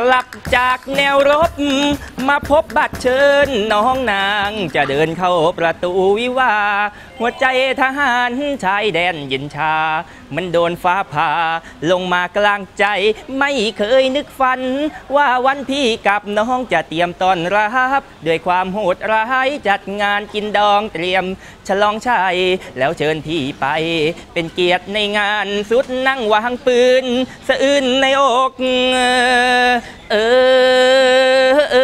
กลับจากแนวรบ มาพบบัตรเชิญน้องนาง จะเดินเข้าประตูวิวา หัวใจทหารชายแดนเย็นชา มันโดนฟ้าผ่า ลงมากลางใจ ไม่เคยนึกฝัน ว่าวันพี่กับน้องจะเตรียมต้อนรับด้วยความโหดร้ายจัดงานกินดองเตรียม ฉลองชัยแล้วเชิญพี่ไป เป็นเกียรติในงานสุดนั่งวางปืน สะอื้นในอกเออเ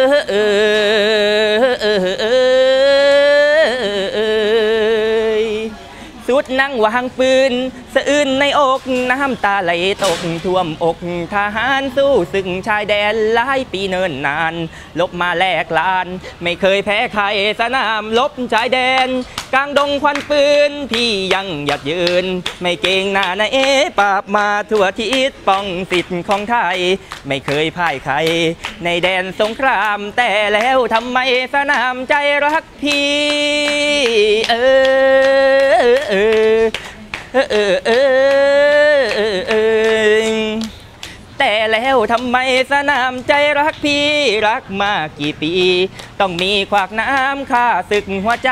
อุดนั่งวางปืน สะอื้นในอกน้ำตาไหลตกท่วมอกทหารสู้ศึกชายแดนหลายปีเนินนาน ลบมาแลกลาน ไม่เคยแพ้ใครสนามลบชายแดน กลางดงควันปืน พี่ยังอยากยืน ไม่เก่งหน้าในเอปราบมาทั่วทิศป้องสิทธิ์ของไทย ไม่เคยพ่ายใคร ในแดนสงครามแต่แล้วทำไมสนามใจรักพี่เออ เออเออเออเออแต่แล้วทำไมสนามใจรักพี่รักมากี่ปี ต้องมีขวากน้ำค่าศึกหัวใจ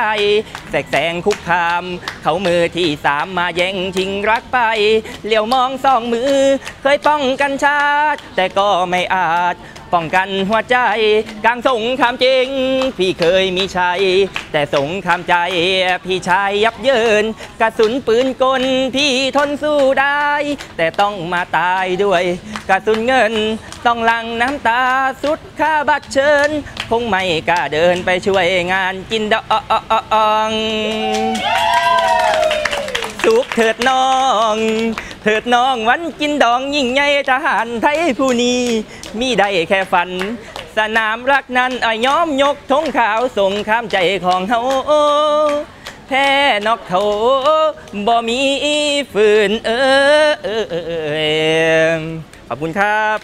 แสกแสงคุกคาม เขามือที่สามมาแย่งชิงรักไปเหลียวมองสองมือ เคยป้องกันชาติ แต่ก็ไม่อาจ ป้องกันหัวใจกลางสงครามจริง พี่เคยมีชัย แต่สงครามใจ พี่ชายยับเยิน กระสุนปืนกลพี่ทนสู้ได้ แต่ต้องมาตายด้วย กระสุนเงิน ต้องหลังน้ำตาสุดค่าบัตรเชิญ คงไม่กล้าเดินไปช่วยงานกินดองสุขเถิดน้อง เถิดน้องวันกินดองยิ่งใหญ่ทหารไทยผู้นี้มีได้แค่ฝัน สนามรักนั้นอ้ายย้อมยกธงขาวส่งข้ามใจของเฮาแพ้นอกเขาบ่มีฝืนเออเออเออเออขอบคุณครับ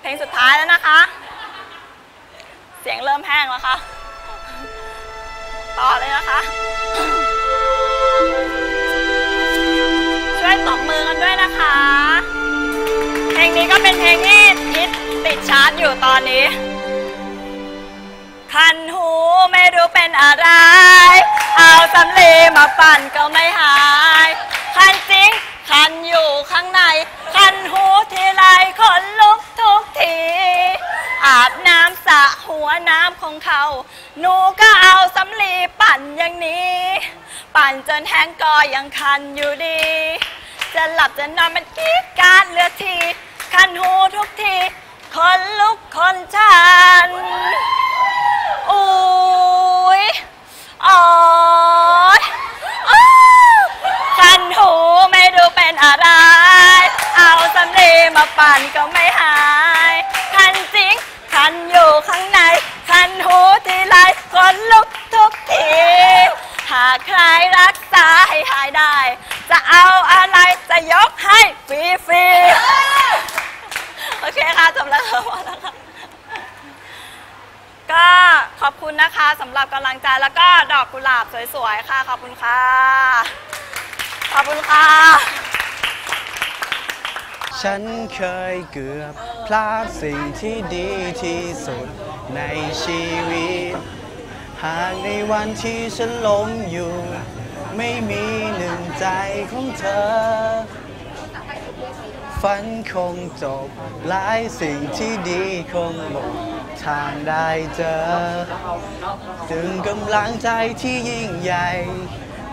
เพลงสุดท้ายแล้วนะคะ เสียงเริ่มแห้งแล้วค่ะ ต่อเลยนะคะ เพลงนี้ก็เป็นเพลงที่ฮิตติดชาร์ตอยู่ตอนนี้ คันหูไม่รู้เป็นอะไร เอาสำลีมาปั่นก็ไม่หาย คันจริง คันอยู่ข้างใน คันหูทีไรขนลุกทุกที อาบน้ำสระหัวน้ำของเขา หนูก็เอาสำลีปั่นอย่างนี้ ปั่นจนแห้งก็ยังคันอยู่ดีจะหลับจะนอนมันกีดการเลือที คันหูทุกทีคนลุกคนชันโอ้ยโอ้ยอ้าวคันหูไม่รู้เป็นอะไร เอาสำลีมาปั่นก็ไม่หาย คันจริง คันอยู่ข้างใน คันหูทีไรคนลุกทุกที หากใครรักษาให้หายได้ จะเอาอะไรจะยกให้ฟรีๆ โอเคค่ะจบแล้วค่ะพอแล้วค่ะ ก็ขอบคุณนะคะ สำหรับกำลังใจแล้วก็ดอกกุหลาบสวยๆ ค่ะ ขอบคุณค่ะ ขอบคุณค่ะ ฉันเคยเกือบพลาดสิ่งที่ดีที่สุดในชีวิต หากในวันที่ฉันล้มอยู่ ไม่มีหนึ่งใจของเธอ ฝันคงจบหลายสิ่งที่ดีคงหมด ทางได้เจอ ถึงกำลังใจที่ยิ่งใหญ่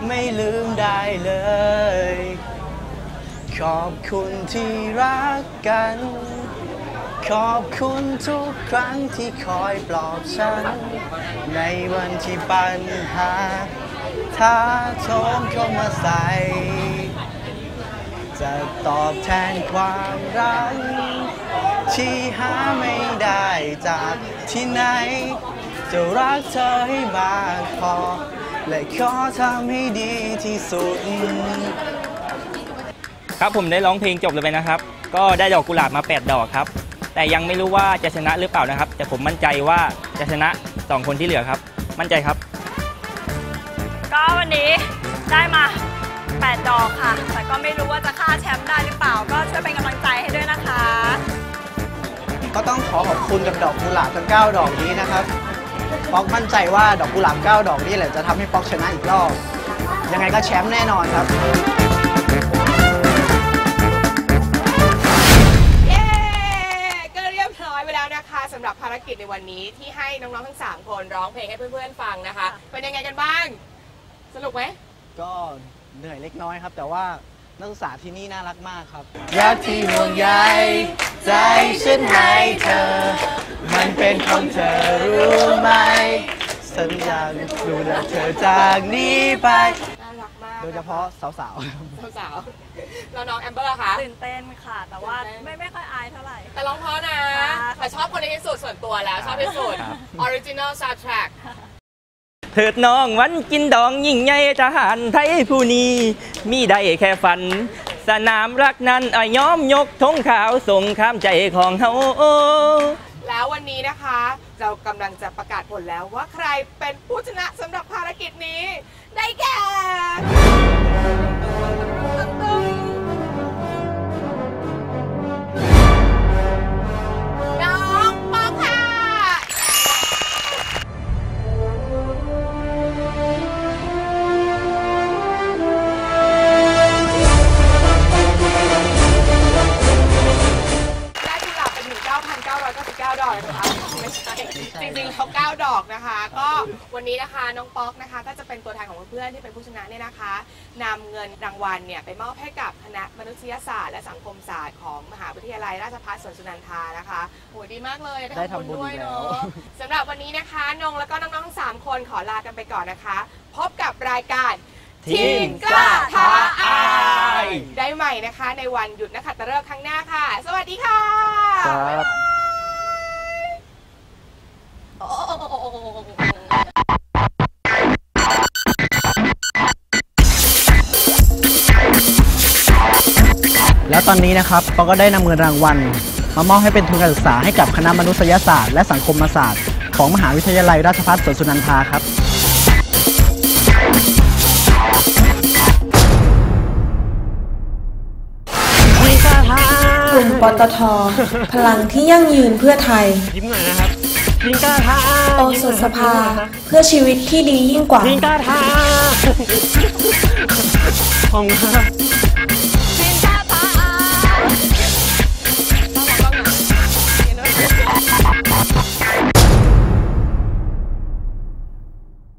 ไม่ลืมได้เลย ขอบคุณที่รักกัน ขอบคุณทุกครั้งที่คอยปลอบฉัน ในวันที่ปัญหาท้าโถมเข้ามาใส่ จะตอบแทนความรัก ที่หาไม่ได้จากที่ไหน จะรักเธอให้มากพอ และขอทำให้ดีที่สุด ครับผมได้ร้องเพลงจบเลยไปนะครับ ก็ได้ดอกกุหลาบมา 8 ดอกครับ แต่ยังไม่รู้ว่าจะชนะหรือเปล่านะครับ แต่ผมมั่นใจว่าจะชนะ 2 คนที่เหลือครับ มั่นใจครับ ก็วันนี้ได้มา 8 ดอกค่ะ แต่ก็ไม่รู้ว่าจะฆ่าแชมป์ได้หรือเปล่า ก็ช่วยเป็นกำลังใจให้ด้วยนะคะ ก็ต้องขอขอบคุณกับดอกกุหลาบทั้ง9ดอกนี้นะครับป๊อกมั่นใจว่าดอกกุหลาบ9ดอกนี้แหละจะทำให้ป๊อกชนะอีกรอบ ยังไงก็แชมป์แน่นอนครับเย้ก็เรียบร้อยไปแล้วนะคะสำหรับภารกิจในวันนี้ที่ให้น้องๆทั้ง 3 คนร้องเพลงให้เพื่อนๆฟังนะคะ เป็นยังไงกันบ้าง สนุกไหมก็เหนื่อยเล็กน้อยครับ แต่ว่านักศึกษาที่นี่น่ารักมากครับรักที่ห่วงใย ใจฉันให้เธอ มันเป็นของเธอรู้ไหม สัญญาดูแลเธอจากนี้ไป น่ารักมากโดยเฉพาะสาวๆ สาวๆแล้วน้องแอมเบอร์คะ ตื่นเต้นค่ะ แต่ว่าตื่นเต้นไม่ไม่ค่อยอายเท่าไหร่ แต่ร้องเพราะนะค่ะแต่ชอบคนนี้ที่สุดส่วนตัวแล้วชอบที่สุด Original Soundtrack เถิดน้องวันกินดองยิ่งใหญ่ทหารไทยผู้นี้มีได้แค่ฝัน สนามรักนั้นอ้ายย้อมยกธงขาวส่งข้ามใจของเฮาแล้ววันนี้นะคะ เรากำลังจะประกาศผลแล้วว่าใครเป็นผู้ชนะสำหรับภารกิจนี้ ได้แก่ วันนี้นะคะน้องป๊อกนะคะ ก็จะเป็นตัวแทนของเพื่อนๆที่เป็นผู้ชนะเนี่ยนะคะนำเงินรางวัลเนี่ยไปมอบให้กับคณะมนุษยศาสตร์และสังคมศาสตร์ของมหาวิทยาลัยราชภัฏสวนสุนันทานะคะโหดีมากเลยได้ทำบุญด้วยอีกแล้วเนาะสำหรับวันนี้นะคะนงแล้วก็น้องๆทั้งสามคนขอลากันไปก่อนนะคะ พบกับรายการทีมกล้าท้าอายได้ใหม่นะคะ ในวันหยุดนักขัตฤกษ์ครั้งหน้าค่ะ สวัสดีค่ะครับ โอ้ ตอนนี้นะครับป๊อกก็ได้นำเงินรางวัลมามอบให้เป็นทุนการศึกษาให้กับคณะมนุษยศาสตร์และสังคมศาสตร์ ของมหาวิทยาลัยราชภัฏสวนสุนันทาครับกลุ่มปตท พลังที่ยั่งยืนเพื่อไทย ยิ้มหน่อยนะครับยิงกล้าท้าโอสถสภา เพื่อชีวิตที่ดียิ่งกว่ายิงกล้าท้าผมครับ